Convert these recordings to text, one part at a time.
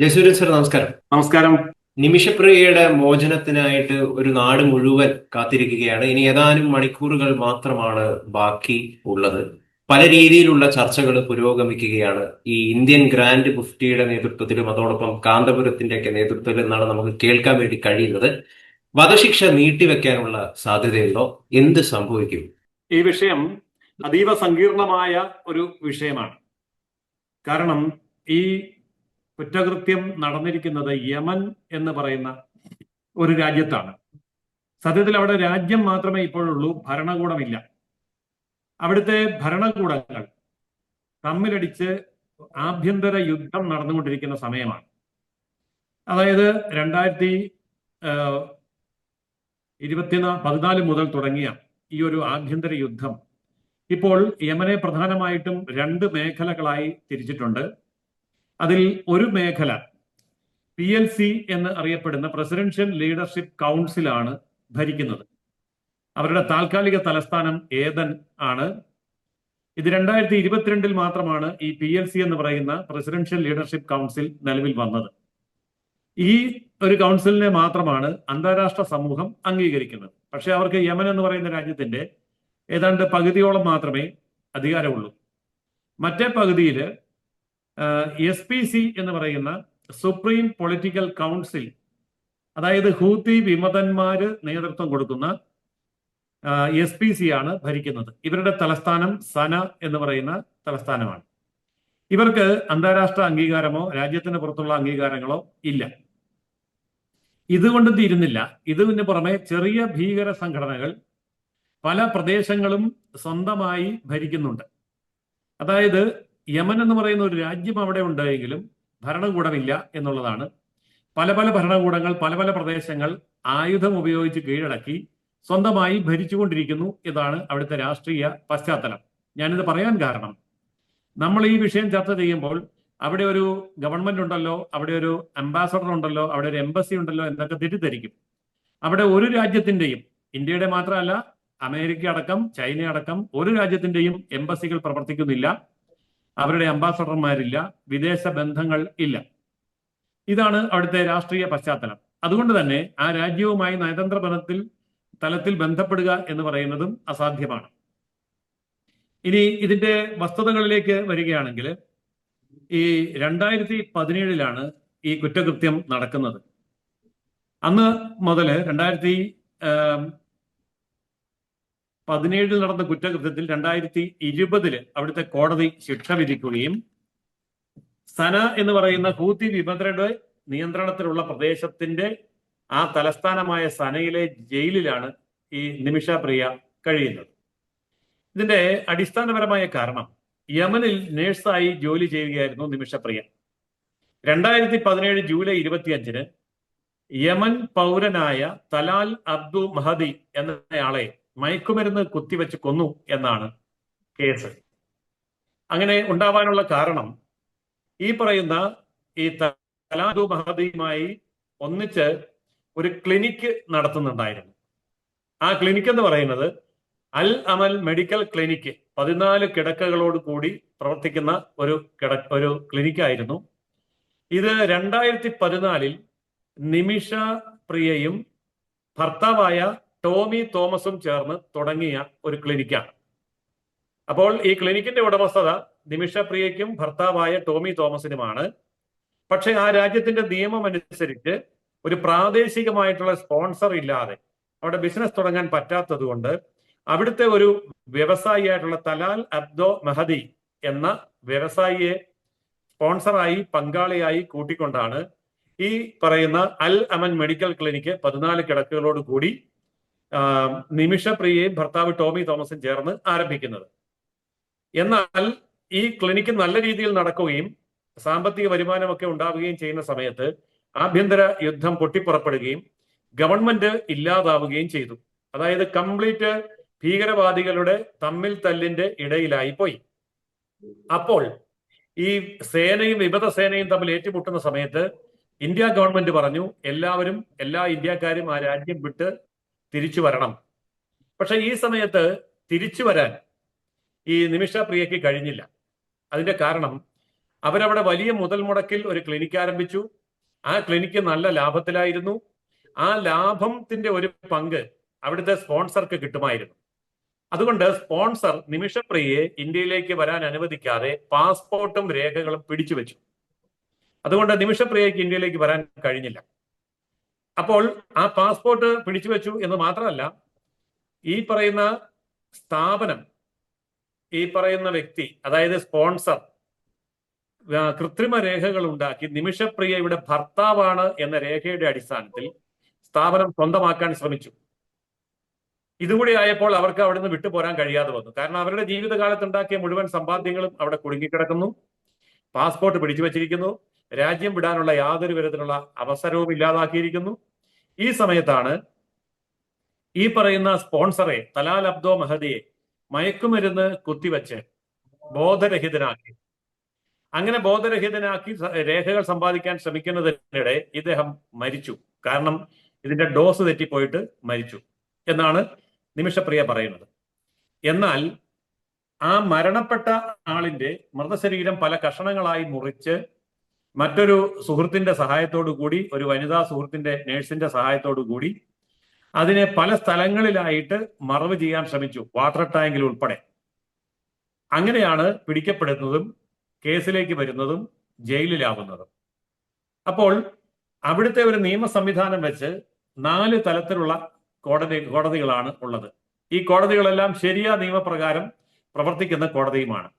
Jayasuryan sir നമസ്കാരം. നമസ്കാരം. നിമിഷപ്രിയയുടെ മോചനത്തിനായിട്ട് ഒരു നാട് മുഴുവൻ കാത്തിരിക്കുകയാണ്. ഇനി ഏതാനും മണിക്കൂറുകൾ മാത്രമാണ് ബാക്കി ഉള്ളത്. പല രീതിയിലുള്ള ചർച്ചകൾ പുരോഗമിക്കുകയാണ്. ഈ ഇന്ത്യൻ ഗ്രാൻഡ് മുഫ്റ്റിയുടെ നേതൃത്വത്തിലും അതോടൊപ്പം കാന്തപുരത്തിന്റെ ഒക്കെ നേതൃത്വത്തിലും എന്നാണ് നമുക്ക് കേൾക്കാൻ വേണ്ടി കഴിയുന്നത്. വധശിക്ഷ നീട്ടിവെക്കാനുള്ള സാധ്യതയുണ്ടോ? എന്ത് സംഭവിക്കും? ഈ വിഷയം അതീവ സങ്കീർണമായ ഒരു വിഷയമാണ്. കാരണം ഈ കുറ്റകൃത്യം നടന്നിരിക്കുന്നത് യമൻ എന്ന് പറയുന്ന ഒരു രാജ്യത്താണ്. സത്യത്തിൽ അവിടെ രാജ്യം മാത്രമേ ഇപ്പോഴുള്ളൂ ഭരണകൂടമില്ല. അവിടുത്തെ ഭരണകൂടങ്ങൾ തമ്മിലടിച്ച് ആഭ്യന്തര യുദ്ധം നടന്നുകൊണ്ടിരിക്കുന്ന സമയമാണ്. അതായത് രണ്ടായിരത്തി ഇരുപത്തിനാ പതിനാല് മുതൽ തുടങ്ങിയ ഈ ഒരു ആഭ്യന്തര യുദ്ധം ഇപ്പോൾ യമനെ പ്രധാനമായിട്ടും രണ്ട് മേഖലകളായി തിരിച്ചിട്ടുണ്ട്. അതിൽ ഒരു മേഖല പി എൽ സി എന്ന് അറിയപ്പെടുന്ന പ്രസിഡൻഷ്യൽ ലീഡർഷിപ്പ് കൗൺസിലാണ് ഭരിക്കുന്നത്. അവരുടെ താൽക്കാലിക തലസ്ഥാനം ഏതൻ ആണ്. ഇത് രണ്ടായിരത്തി ഇരുപത്തിരണ്ടിൽ മാത്രമാണ് ഈ പി എൽ സി എന്ന് പറയുന്ന പ്രസിഡൻഷ്യൽ ലീഡർഷിപ്പ് കൗൺസിൽ നിലവിൽ വന്നത്. ഈ ഒരു കൗൺസിലിനെ മാത്രമാണ് അന്താരാഷ്ട്ര സമൂഹം അംഗീകരിക്കുന്നത്. പക്ഷേ അവർക്ക് യമൻ എന്ന് പറയുന്ന രാജ്യത്തിന്റെ ഏതാണ്ട് പകുതിയോളം മാത്രമേ അധികാരമുള്ളൂ. മറ്റേ പകുതിയിൽ എസ് പി സി എന്ന് പറയുന്ന സുപ്രീം പൊളിറ്റിക്കൽ കൗൺസിൽ അതായത് ഹൂത്തി വിമതന്മാര് നേതൃത്വം കൊടുക്കുന്ന എസ് പി സി ആണ് ഭരിക്കുന്നത്. ഇവരുടെ തലസ്ഥാനം സന എന്ന് പറയുന്ന തലസ്ഥാനമാണ്. ഇവർക്ക് അന്താരാഷ്ട്ര അംഗീകാരമോ രാജ്യത്തിന് പുറത്തുള്ള അംഗീകാരങ്ങളോ ഇല്ല. ഇതുകൊണ്ട് തീരുന്നില്ല. ഇതിന് പുറമെ ചെറിയ ഭീകര സംഘടനകൾ പല പ്രദേശങ്ങളും സ്വന്തമായി ഭരിക്കുന്നുണ്ട്. അതായത് യമൻ എന്ന് പറയുന്ന ഒരു രാജ്യം അവിടെ ഉണ്ടായെങ്കിലും ഭരണകൂടമില്ല എന്നുള്ളതാണ്. പല പല ഭരണകൂടങ്ങൾ പല പല പ്രദേശങ്ങൾ ആയുധം ഉപയോഗിച്ച് കീഴടക്കി സ്വന്തമായി ഭരിച്ചുകൊണ്ടിരിക്കുന്നു ഇതാണ് അവിടുത്തെ രാഷ്ട്രീയ പശ്ചാത്തലം. ഞാനിത് പറയാൻ കാരണം നമ്മൾ ഈ വിഷയം ചർച്ച ചെയ്യുമ്പോൾ അവിടെ ഒരു ഗവൺമെന്റ് ഉണ്ടല്ലോ അവിടെ ഒരു അംബാസഡർ ഉണ്ടല്ലോ അവിടെ ഒരു എംബസി ഉണ്ടല്ലോ എന്നൊക്കെ തെറ്റിദ്ധരിക്കും. അവിടെ ഒരു രാജ്യത്തിന്റെയും ഇന്ത്യയുടെ മാത്രമല്ല അമേരിക്ക അടക്കം ചൈന അടക്കം ഒരു രാജ്യത്തിന്റെയും എംബസികൾ പ്രവർത്തിക്കുന്നില്ല. അവരുടെ അംബാസഡർമാരില്ല വിദേശ ബന്ധങ്ങൾ ഇല്ല. ഇതാണ് അവിടുത്തെ രാഷ്ട്രീയ പശ്ചാത്തലം. അതുകൊണ്ട് തന്നെ ആ രാജ്യവുമായി നയതന്ത്ര ബന്ധത്തിൽ തലത്തിൽ ബന്ധപ്പെടുക എന്ന് പറയുന്നതും അസാധ്യമാണ്. ഇനി ഇതിന്റെ വസ്തുതകളിലേക്ക് വരികയാണെങ്കിൽ ഈ രണ്ടായിരത്തി പതിനേഴിലാണ് ഈ കുറ്റകൃത്യം നടക്കുന്നത്. അന്ന് മുതൽ രണ്ടായിരത്തി പതിനേഴിൽ നടന്ന കുറ്റകൃത്യത്തിൽ രണ്ടായിരത്തി ഇരുപതിൽ അവിടുത്തെ കോടതി ശിക്ഷ വിധിക്കുകയും സന എന്ന് പറയുന്ന ഹൂത്തി വിമതരുടെ നിയന്ത്രണത്തിലുള്ള പ്രദേശത്തിന്റെ ആ തലസ്ഥാനമായ സനയിലെ ജയിലിലാണ് ഈ നിമിഷ പ്രിയ കഴിയുന്നത്. ഇതിന്റെ അടിസ്ഥാനപരമായ കാരണം യമനിൽ നേഴ്സായി ജോലി ചെയ്യുകയായിരുന്നു നിമിഷപ്രിയ. രണ്ടായിരത്തി പതിനേഴ് ജൂലൈ ഇരുപത്തിയഞ്ചിന് യമൻ പൗരനായ തലാൽ അബ്ദു മഹദി എന്നയാളെ മയക്കുമരുന്ന് കുത്തിവെച്ച് കൊന്നു എന്നാണ് കേസ്. അങ്ങനെ ഉണ്ടാവാനുള്ള കാരണം ഈ പറയുന്ന ഈ തലാദു മഹദിയുമായി ഒന്നിച്ച് ഒരു ക്ലിനിക്ക് നടത്തുന്നുണ്ടായിരുന്നു. ആ ക്ലിനിക്ക് എന്ന് പറയുന്നത് അൽ അമൽ മെഡിക്കൽ ക്ലിനിക്ക് പതിനാല് കിടക്കകളോട് കൂടി പ്രവർത്തിക്കുന്ന ഒരു കിട ഒരു ക്ലിനിക്കായിരുന്നു. ഇത് രണ്ടായിരത്തി പതിനാലിൽ നിമിഷ പ്രിയയും ഭർത്താവായ ടോമി തോമസും ചേർന്ന് തുടങ്ങിയ ഒരു ക്ലിനിക്കാണ് അപ്പോൾ ഈ ക്ലിനിക്കിന്റെ ഉടമസ്ഥത നിമിഷപ്രിയയ്ക്കും ഭർത്താവായ ടോമി തോമസിനുമാണ്. പക്ഷെ ആ രാജ്യത്തിന്റെ നിയമം അനുസരിച്ച് ഒരു പ്രാദേശികമായിട്ടുള്ള സ്പോൺസർ ഇല്ലാതെ അവിടെ ബിസിനസ് തുടങ്ങാൻ പറ്റാത്തത് കൊണ്ട് അവിടുത്തെ ഒരു വ്യവസായിയായിട്ടുള്ള തലാൽ അബ്ദോ മെഹദി എന്ന വ്യവസായിയെ സ്പോൺസറായി പങ്കാളിയായി കൂട്ടിക്കൊണ്ടാണ് ഈ പറയുന്ന അൽ അമൻ മെഡിക്കൽ ക്ലിനിക്ക് പതിനാല് കിടക്കുകളോട് കൂടി നിമിഷപ്രിയയും ഭർത്താവ് ടോമി തോമസും ചേർന്ന് ആരംഭിക്കുന്നത്. എന്നാൽ ഈ ക്ലിനിക്ക് നല്ല രീതിയിൽ നടക്കുകയും സാമ്പത്തിക വരുമാനമൊക്കെ ഉണ്ടാവുകയും ചെയ്യുന്ന സമയത്ത് ആഭ്യന്തര യുദ്ധം പൊട്ടിപ്പുറപ്പെടുകയും ഗവൺമെന്റ് ഇല്ലാതാവുകയും ചെയ്തു. അതായത് കംപ്ലീറ്റ് ഭീകരവാദികളുടെ തമ്മിൽ തല്ലിന്റെ ഇടയിലായി പോയി. അപ്പോൾ ഈ സേനയും വിമത സേനയും തമ്മിൽ ഏറ്റുമുട്ടുന്ന സമയത്ത് ഇന്ത്യ ഗവൺമെന്റ് പറഞ്ഞു എല്ലാവരും എല്ലാ ഇന്ത്യക്കാരും ആ രാജ്യം വിട്ട് തിരിച്ചു വരണം. പക്ഷെ ഈ സമയത്ത് തിരിച്ചു വരാൻ ഈ നിമിഷ പ്രിയയ്ക്ക് കഴിഞ്ഞില്ല. അതിന്റെ കാരണം അവരവിടെ വലിയ മുതൽ മുടക്കിൽ ഒരു ക്ലിനിക്ക് ആരംഭിച്ചു. ആ ക്ലിനിക്ക് നല്ല ലാഭത്തിലായിരുന്നു. ആ ലാഭത്തിന്റെ ഒരു പങ്ക് അവിടുത്തെ സ്പോൺസർക്ക് കിട്ടുമായിരുന്നു. അതുകൊണ്ട് സ്പോൺസർ നിമിഷപ്രിയയെ ഇന്ത്യയിലേക്ക് വരാൻ അനുവദിക്കാതെ പാസ്പോർട്ടും രേഖകളും പിടിച്ചു വെച്ചു. അതുകൊണ്ട് നിമിഷപ്രിയയ്ക്ക് ഇന്ത്യയിലേക്ക് വരാൻ കഴിഞ്ഞില്ല. അപ്പോൾ ആ പാസ്പോർട്ട് പിടിച്ചു വെച്ചു എന്ന് മാത്രമല്ല ഈ പറയുന്ന സ്ഥാപനം ഈ പറയുന്ന വ്യക്തി അതായത് സ്പോൺസർ കൃത്രിമ രേഖകൾ ഉണ്ടാക്കി നിമിഷപ്രിയയുടെ ഭർത്താവാണ് എന്ന രേഖയുടെ അടിസ്ഥാനത്തിൽ സ്ഥാപനം സ്വന്തമാക്കാൻ ശ്രമിച്ചു. ഇതുകൂടി ആയപ്പോൾ അവർക്ക് അവിടുന്ന് വിട്ടുപോരാൻ കഴിയാതെ വന്നു. കാരണം അവരുടെ ജീവിതകാലത്ത് ഉണ്ടാക്കിയ മുഴുവൻ സമ്പാദ്യങ്ങളും അവിടെ കുടുങ്ങിക്കിടക്കുന്നു. പാസ്പോർട്ട് പിടിച്ചു വച്ചിരിക്കുന്നു രാജ്യം വിടാനുള്ള യാതൊരു വിധത്തിലുള്ള അവസരവും ഇല്ലാതാക്കിയിരിക്കുന്നു. ഈ സമയത്താണ് ഈ പറയുന്ന സ്പോൺസറെ തലാൽ അബ്ദോ മഹദിയെ മയക്കുമരുന്ന് കുത്തിവെച്ച് ബോധരഹിതനാക്കി. അങ്ങനെ ബോധരഹിതനാക്കി രേഖകൾ സമ്പാദിക്കാൻ ശ്രമിക്കുന്നതിനിടെ ഇദ്ദേഹം മരിച്ചു. കാരണം ഇതിന്റെ ഡോസ് തെറ്റിപ്പോയിട്ട് മരിച്ചു എന്നാണ് നിമിഷപ്രിയ പറയുന്നത്. എന്നാൽ ആ മരണപ്പെട്ട ആളിന്റെ മൃതശരീരം പല കഷണങ്ങളായി മുറിച്ച് മറ്റൊരു സുഹൃത്തിന്റെ സഹായത്തോടു കൂടി ഒരു വനിതാ സുഹൃത്തിന്റെ നേഴ്സിന്റെ സഹായത്തോടു കൂടി അതിനെ പല സ്ഥലങ്ങളിലായിട്ട് മറവ് ചെയ്യാൻ ശ്രമിച്ചു വാട്ടർ ടാങ്കിൽ ഉൾപ്പെടെ. അങ്ങനെയാണ് പിടിക്കപ്പെടുന്നതും കേസിലേക്ക് വരുന്നതും ജയിലിലാവുന്നതും. അപ്പോൾ അവിടുത്തെ ഒരു നിയമ സംവിധാനം വെച്ച് നാല് തലത്തിലുള്ള കോടതി കോടതികളാണ് ഉള്ളത്. ഈ കോടതികളെല്ലാം ശരിയാ നിയമപ്രകാരം പ്രവർത്തിക്കുന്ന കോടതിയുമാണ്.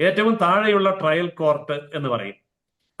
ഏറ്റവും താഴെയുള്ള ട്രയൽ കോർട്ട് എന്ന് പറയും.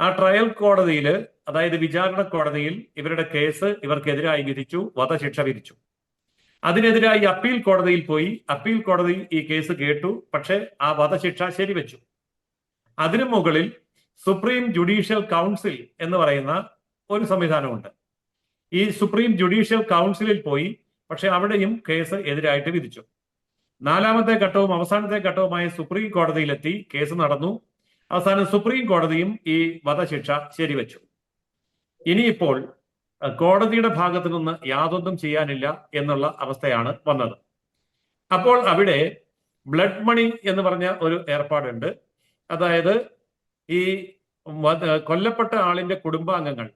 ആ ട്രയൽ കോടതിയിൽ അതായത് വിചാരണ കോടതിയിൽ ഇവരുടെ കേസ് ഇവർക്കെതിരായി വിധിച്ചു വധശിക്ഷ വിധിച്ചു. അതിനെതിരായി അപ്പീൽ കോടതിയിൽ പോയി. അപ്പീൽ കോടതി ഈ കേസ് കേട്ടു. പക്ഷെ ആ വധശിക്ഷ ശരിവെച്ചു. അതിനു മുകളിൽ സുപ്രീം ജുഡീഷ്യൽ കൗൺസിൽ എന്ന് പറയുന്ന ഒരു സംവിധാനമുണ്ട്. ഈ സുപ്രീം ജുഡീഷ്യൽ കൗൺസിലിൽ പോയി പക്ഷെ അവിടെയും കേസ് എതിരായിട്ട് വിധിച്ചു. നാലാമത്തെ ഘട്ടവും അവസാനത്തെ ഘട്ടവുമായ സുപ്രീം കോടതിയിലെത്തി കേസ് നടന്നു. അവസാനം സുപ്രീം കോടതിയും ഈ വധശിക്ഷ ശരിവെച്ചു. ഇനിയിപ്പോൾ കോടതിയുടെ ഭാഗത്തു നിന്ന് യാതൊന്നും ചെയ്യാനില്ല എന്നുള്ള അവസ്ഥയാണ് വന്നത്. അപ്പോൾ അവിടെ ബ്ലഡ് മണി എന്ന് പറഞ്ഞ ഒരു ഏർപ്പാടുണ്ട്. അതായത് ഈ കൊല്ലപ്പെട്ട ആളിന്റെ കുടുംബാംഗങ്ങൾ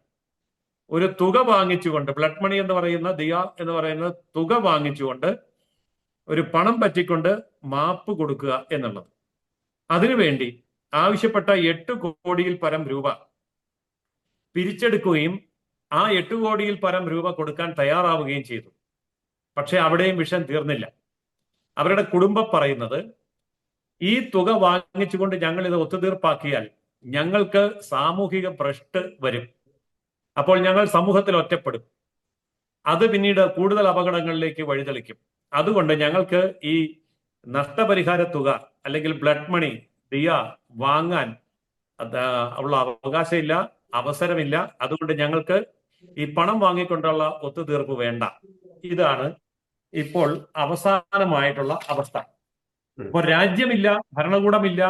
ഒരു തുക വാങ്ങിച്ചുകൊണ്ട് ബ്ലഡ് മണി എന്ന് പറയുന്ന ദിയ എന്ന് പറയുന്ന തുക വാങ്ങിച്ചുകൊണ്ട് ഒരു പണം പറ്റിക്കൊണ്ട് മാപ്പ് കൊടുക്കുക എന്നുള്ളത്. അതിനുവേണ്ടി ആവശ്യപ്പെട്ട എട്ട് കോടിയിൽ പരം രൂപ പിരിച്ചെടുക്കുകയും ആ എട്ട് കോടിയിൽ പരം രൂപ കൊടുക്കാൻ തയ്യാറാവുകയും ചെയ്തു. പക്ഷെ അവിടെയും വിഷം തീർന്നില്ല. അവരുടെ കുടുംബം പറയുന്നത് ഈ തുക വാങ്ങിച്ചുകൊണ്ട് ഞങ്ങൾ ഇത് ഒത്തുതീർപ്പാക്കിയാൽ ഞങ്ങൾക്ക് സാമൂഹിക ഭ്രഷ്ട് വരും. അപ്പോൾ ഞങ്ങൾ സമൂഹത്തിൽ ഒറ്റപ്പെടും. അത് പിന്നീട് കൂടുതൽ അപകടങ്ങളിലേക്ക് വഴിതെളിക്കും. അതുകൊണ്ട് ഞങ്ങൾക്ക് ഈ നഷ്ടപരിഹാര തുക അല്ലെങ്കിൽ ബ്ലഡ് മണി ദിയ വാങ്ങാൻ. ഉള്ള അവകാശമില്ല അവസരമില്ല. അതുകൊണ്ട് ഞങ്ങൾക്ക് ഈ പണം വാങ്ങിക്കൊണ്ടുള്ള ഒത്തുതീർപ്പ് വേണ്ട. ഇതാണ് ഇപ്പോൾ അവസാനമായിട്ടുള്ള അവസ്ഥ. ഇപ്പോൾ രാജ്യമില്ല ഭരണകൂടമില്ല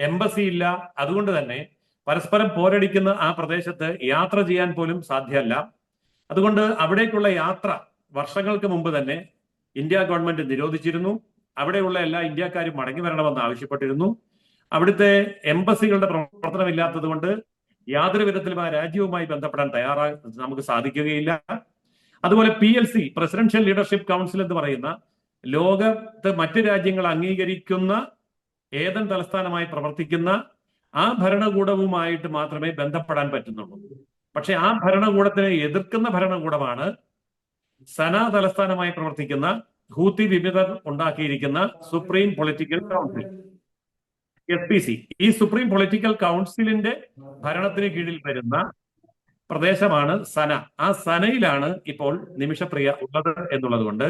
എംബസി ഇല്ല. അതുകൊണ്ട് തന്നെ പരസ്പരം പോരടിക്കുന്ന ആ പ്രദേശത്ത് യാത്ര ചെയ്യാൻ പോലും സാധ്യമല്ല. അതുകൊണ്ട് അവിടേക്കുള്ള യാത്ര വർഷങ്ങൾക്ക് മുമ്പ് തന്നെ ഇന്ത്യ ഗവൺമെന്റ് നിരോധിച്ചിരുന്നു. അവിടെയുള്ള എല്ലാ ഇന്ത്യക്കാരും മടങ്ങി വരണമെന്ന് ആവശ്യപ്പെട്ടിരുന്നു. അവിടുത്തെ എംബസികളുടെ പ്രവർത്തനമില്ലാത്തത് കൊണ്ട് യാതൊരു വിധത്തിലും ആ രാജ്യവുമായി ബന്ധപ്പെടാൻ തയ്യാറാ നമുക്ക് സാധിക്കുകയില്ല. അതുപോലെ P L C presidential leadership council എന്ന് പറയുന്ന ലോകത്ത് മറ്റ് രാജ്യങ്ങൾ അംഗീകരിക്കുന്ന ഏതൻ തലസ്ഥാനമായി പ്രവർത്തിക്കുന്ന ആ ഭരണകൂടവുമായിട്ട് മാത്രമേ ബന്ധപ്പെടാൻ പറ്റുന്നുള്ളൂ. പക്ഷെ ആ ഭരണകൂടത്തിനെ എതിർക്കുന്ന ഭരണകൂടമാണ് സനാ തലസ്ഥാനമായി പ്രവർത്തിക്കുന്ന ഹൂത്തി വിവിധർ ഉണ്ടാക്കിയിരിക്കുന്ന supreme political council S P C ഈ സുപ്രീം പൊളിറ്റിക്കൽ കൗൺസിലിന്റെ ഭരണത്തിന് കീഴിൽ വരുന്ന പ്രദേശമാണ് സന. ആ സനയിലാണ് ഇപ്പോൾ നിമിഷപ്രിയ ഉള്ളത് എന്നുള്ളത് കൊണ്ട്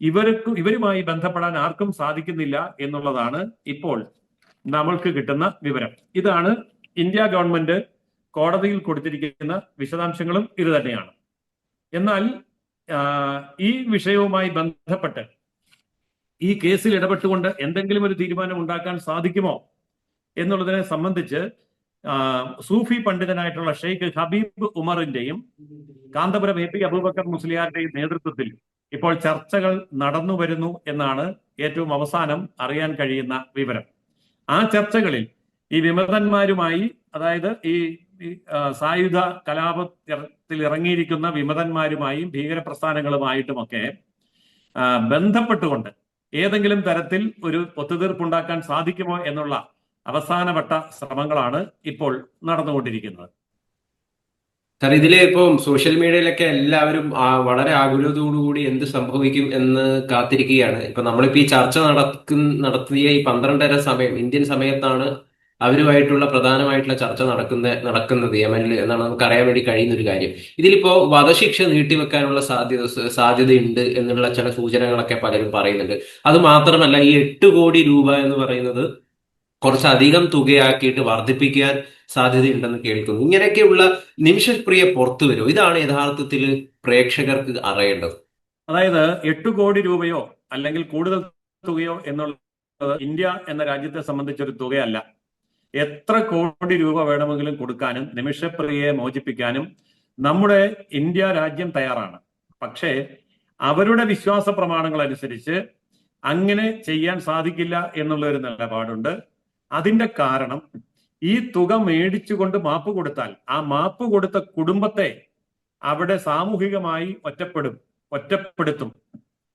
ഇവർക്ക് ഇവരുമായി ബന്ധപ്പെടാൻ ആർക്കും സാധിക്കുന്നില്ല എന്നുള്ളതാണ് ഇപ്പോൾ നമ്മൾക്ക് കിട്ടുന്ന വിവരം. ഇതാണ് ഇന്ത്യ ഗവൺമെന്റ് കോടതിയിൽ കൊടുത്തിരിക്കുന്ന വിശദാംശങ്ങളും ഇത് തന്നെയാണ് എന്നാൽ ഈ വിഷയവുമായി ബന്ധപ്പെട്ട് ഈ കേസിൽ ഇടപെട്ടുകൊണ്ട് എന്തെങ്കിലും ഒരു തീരുമാനം ഉണ്ടാക്കാൻ സാധിക്കുമോ എന്നുള്ളതിനെ സംബന്ധിച്ച് സൂഫി പണ്ഡിതനായിട്ടുള്ള ഷെയ്ഖ് ഹബീബ് ഉമറിന്റെയും കാന്തപുരം എ പി അബൂബക്കർ മുസ്ലിയാരുടെയും നേതൃത്വത്തിൽ ഇപ്പോൾ ചർച്ചകൾ നടന്നു വരുന്നു എന്നാണ് ഏറ്റവും അവസാനം അറിയാൻ കഴിയുന്ന വിവരം. ആ ചർച്ചകളിൽ ഈ വിമതന്മാരുമായി അതായത് ഈ സായുധ കലാപത്തിൽ ഇറങ്ങിയിരിക്കുന്ന വിമതന്മാരുമായും ഭീകര പ്രസ്ഥാനങ്ങളുമായിട്ടുമൊക്കെ ബന്ധപ്പെട്ടുകൊണ്ട് ഏതെങ്കിലും തരത്തിൽ ഒരു ഒത്തുതീർപ്പുണ്ടാക്കാൻ സാധിക്കുമോ എന്നുള്ള അവസാനവട്ട ശ്രമങ്ങളാണ് ഇപ്പോൾ നടന്നുകൊണ്ടിരിക്കുന്നത്. സാർ ഇതിലെ ഇപ്പം സോഷ്യൽ മീഡിയയിലൊക്കെ എല്ലാവരും വളരെ ആകുലതയോടുകൂടി എന്ത് സംഭവിക്കും എന്ന് കാത്തിരിക്കുകയാണ്. ഇപ്പൊ നമ്മളിപ്പോ ഈ ചർച്ച നടക്കുന്ന നടത്തിയ ഈ പന്ത്രണ്ടര സമയം ഇന്ത്യൻ സമയത്താണ് അവരുമായിട്ടുള്ള പ്രധാനമായിട്ടുള്ള ചർച്ച നടക്കുന്ന നടക്കുന്നത് യമനിൽ എന്നാണ് നമുക്ക് അറിയാൻ വേണ്ടി കഴിയുന്ന ഒരു കാര്യം. ഇതിലിപ്പോ വധശിക്ഷ നീട്ടിവെക്കാനുള്ള സാധ്യത സാധ്യതയുണ്ട് എന്നുള്ള ചില സൂചനകളൊക്കെ പലരും പറയുന്നുണ്ട്. അത് മാത്രമല്ല ഈ എട്ട് കോടി രൂപ എന്ന് പറയുന്നത് കുറച്ചധികം തുകയാക്കിയിട്ട് വർദ്ധിപ്പിക്കാൻ സാധ്യതയുണ്ടെന്ന് കേൾക്കുന്നു. ഇങ്ങനെയൊക്കെയുള്ള നിമിഷപ്രിയ പുറത്തു വരും ഇതാണ് യഥാർത്ഥത്തിൽ പ്രേക്ഷകർക്ക് അറിയേണ്ടത്. അതായത് എട്ട് കോടി രൂപയോ അല്ലെങ്കിൽ കൂടുതൽ തുകയോ എന്നുള്ളത് ഇന്ത്യ എന്ന രാജ്യത്തെ സംബന്ധിച്ചൊരു തുകയല്ല. എത്ര കോടി രൂപ വേണമെങ്കിലും കൊടുക്കാനും നിമിഷപ്രിയയെ മോചിപ്പിക്കാനും നമ്മുടെ ഇന്ത്യ രാജ്യം തയ്യാറാണ്. പക്ഷേ അവരുടെ വിശ്വാസ പ്രമാണങ്ങൾ അനുസരിച്ച് അങ്ങനെ ചെയ്യാൻ സാധിക്കില്ല എന്നുള്ള ഒരു നിലപാടുണ്ട്. അതിന്റെ കാരണം ഈ തുക മേടിച്ചുകൊണ്ട് മാപ്പ് കൊടുത്താൽ ആ മാപ്പ് കൊടുത്ത കുടുംബത്തെ അവിടെ സാമൂഹികമായി ഒറ്റപ്പെടും ഒറ്റപ്പെടുത്തും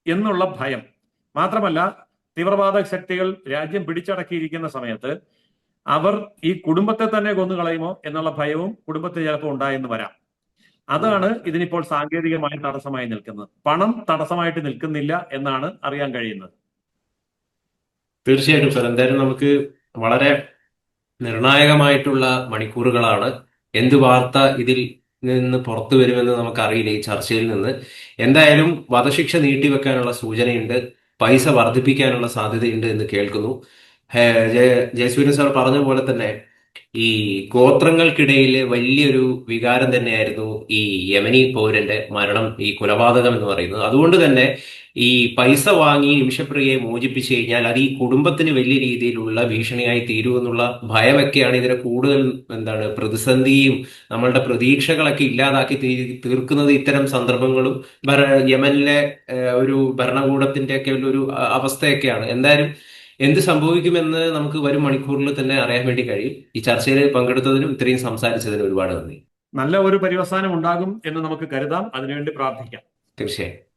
എന്നുള്ള ഭയം. മാത്രമല്ല തീവ്രവാദ ശക്തികൾ രാജ്യം പിടിച്ചടക്കിയിരിക്കുന്ന സമയത്ത് അവർ ഈ കുടുംബത്തെ തന്നെ കൊന്നു കളയുമോ എന്നുള്ള ഭയവും കുടുംബത്തിൽ ചിലപ്പോൾ ഉണ്ടായെന്ന് വരാം. അതാണ് ഇതിനിപ്പോൾ സാങ്കേതികമായി തടസ്സമായി നിൽക്കുന്നത്. പണം തടസ്സമായിട്ട് നിൽക്കുന്നില്ല എന്നാണ് അറിയാൻ കഴിയുന്നത്. തീർച്ചയായിട്ടും സാർ. എന്തായാലും നമുക്ക് വളരെ നിർണായകമായിട്ടുള്ള മണിക്കൂറുകളാണ്. എന്ത് വാർത്ത ഇതിൽ നിന്ന് പുറത്തു വരുമെന്ന് നമുക്കറിയില്ല ഈ ചർച്ചയിൽ നിന്ന്. എന്തായാലും വധശിക്ഷ നീട്ടിവെക്കാനുള്ള സൂചനയുണ്ട്. പൈസ വർദ്ധിപ്പിക്കാനുള്ള സാധ്യതയുണ്ട് എന്ന് കേൾക്കുന്നു. ജയസൂര്യൻ സാർ പറഞ്ഞ പോലെ തന്നെ ഈ ഗോത്രങ്ങൾക്കിടയിൽ വലിയൊരു വികാരം തന്നെയായിരുന്നു ഈ യമനി പൗരന്റെ മരണം ഈ കൊലപാതകം എന്ന് പറയുന്നത്. അതുകൊണ്ട് തന്നെ ഈ പൈസ വാങ്ങി നിമിഷപ്രിയയെ മോചിപ്പിച്ചു കഴിഞ്ഞാൽ അത് ഈ കുടുംബത്തിന് വലിയ രീതിയിലുള്ള ഭീഷണിയായി തീരുമെന്നുള്ള ഭയമൊക്കെയാണ് ഇതിനെ കൂടുതൽ എന്താണ് പ്രതിസന്ധിയും നമ്മളുടെ പ്രതീക്ഷകളൊക്കെ ഇല്ലാതാക്കി തീർക്കുന്നത് ഇത്തരം സന്ദർഭങ്ങളും യമനിലെ ഒരു ഭരണകൂടത്തിന്റെ ഒക്കെ ഒരു അവസ്ഥയൊക്കെയാണ്. എന്തായാലും എന്ത് സംഭവിക്കുമെന്ന് നമുക്ക് വരും മണിക്കൂറിൽ തന്നെ അറിയാൻ വേണ്ടി കഴിയും. ഈ ചർച്ചയിൽ പങ്കെടുത്തതിനും ഇത്രയും സംസാരിച്ചതിനും ഒരുപാട് നന്ദി. നല്ല ഒരു പര്യവസാനം ഉണ്ടാകും എന്ന് നമുക്ക് കരുതാം. അതിനുവേണ്ടി പ്രാർത്ഥിക്കാം. തീർച്ചയായും.